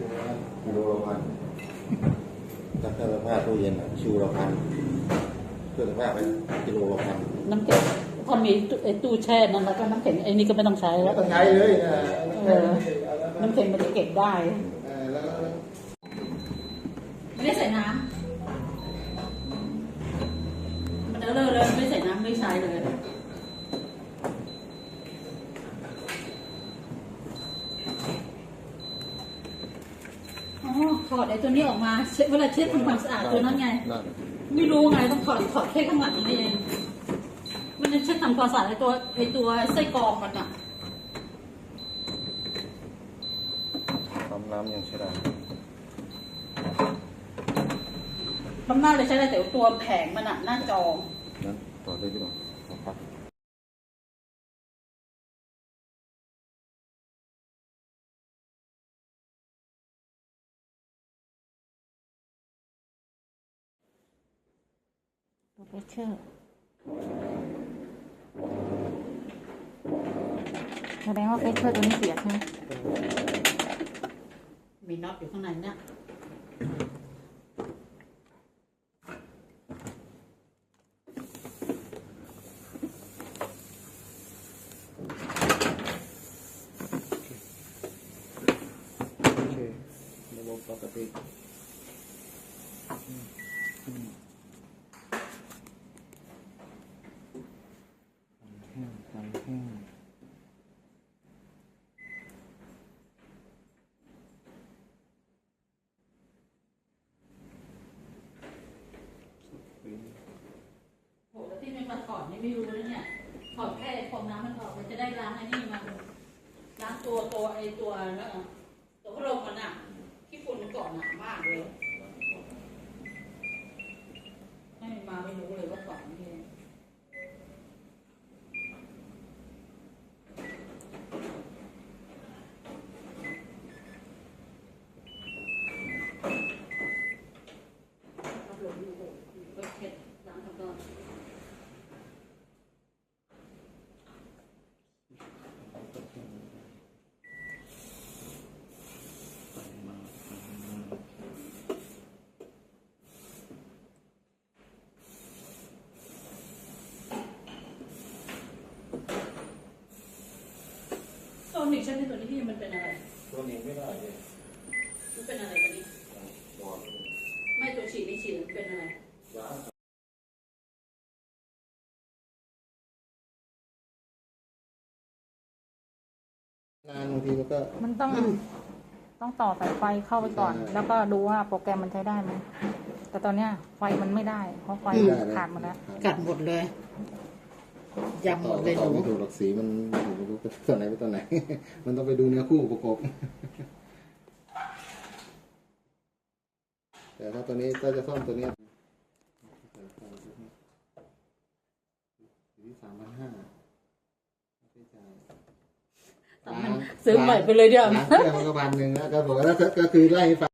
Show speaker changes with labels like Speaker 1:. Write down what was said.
Speaker 1: มีตู้นะกิโลละพันถ้าเครื่องซักผ้าตู้เย็นอะชิวละพันเครื่องซักผ้าไปกิโลละพัน
Speaker 2: น้ำแข็งพอมีตู้ไอ้ตู้แช่นั้นแล้วก็น้ำแข็งไอ้นี่ก็ไม่ต้องใช้
Speaker 1: ไม่
Speaker 2: แล้ว
Speaker 1: ต้องใช้เลยนะ
Speaker 2: เออน้ำแข็งมันจะเก็บได้
Speaker 1: เออแล้วก็
Speaker 2: ไม่ได้ใส่น้ำมันเลอะเลยไม่ใส่น้ำไม่ใช้เลย อ๋อ ถอดไอ้ตัวนี้ออกมาเช็ดเวลาเช็ดทำความสะอาดตัวนั้นไง
Speaker 1: นั่น
Speaker 2: ไม่รู้ไงต้องถอดถอดแค่ข้างหลังนี่เองมันจะเช็ดทำความสะอาดไอ้ตัวไอ้ตัวไส้กรองมันอะ
Speaker 1: ปั๊มน้ำยังใช้ได้
Speaker 2: ทำหน้าเลยใช้ได้แต่ตัวแผงมันอะหน้าจอ
Speaker 1: นั้นต่อได้ที่ไหนครับ
Speaker 2: ตัวเพชเชอร์แสดงว่าเพชเชอร์ตัวนี้เสียใช่ไหมมีน็อตอยู่ข้างในเนี่ย
Speaker 1: โอเคระบบปกติแห้งตังแห้ง
Speaker 2: โหแล้วที่ไม่มาถอดนี่ไม่รู้นะเนี่ยถอดแค่ฟองน้ำมันออกมันจะได้ล้างไอ้นี่มาล้างตัวตัวไอ้ตัวนั่นอะตัวพัดลมมันอะที่ฝุ่นมันเกาะหนามากเลยให้มันมาไม่รู้เลยว่าถอดนี่ รับลมอยู่ก็เช็ดล้างทำก่อน โซนิก ใช่ไหมตัวนี้ที่มันเป็นอะไร
Speaker 1: ตัวนี้ไม่ได้เลย
Speaker 2: มันเป็นอะไรตัวนี้
Speaker 1: หมอน
Speaker 2: ไม่ตัวฉีดนี่ฉีดมันเป็นอะไร
Speaker 1: ล้างนานบางทีมันก็
Speaker 3: มันต้อง ต้องต่อสายไฟเข้าไปก่อน
Speaker 1: ใช่
Speaker 3: แล้วก็ดูว่าโปรแกรมมันใช้ได้ไหมแต่ตอนเนี้ยไฟมันไม่ได้ เพราะไฟ
Speaker 1: ไม่ได้
Speaker 3: ขาดหมดแล้ว
Speaker 2: กัดหมดเลย ยำหมดเลยห
Speaker 1: ต่อ
Speaker 2: นู
Speaker 1: ไม่ถูกหลักสีมันไม่รู้เป็นตัวไหนเป็นตัวไหน มันต้องไปดูเนื้อคู่ประกบแต่ถ้าตัวนี้ถ้าจะซ่อมตัวนี้ที่สามพันห้า
Speaker 2: ซื้อใหม่ไปเลยเดี๋ยว
Speaker 1: ร้านเครื่องมันก็พันหนึ่งนะก็บอกว่าก็คือไล่ให้ฟัง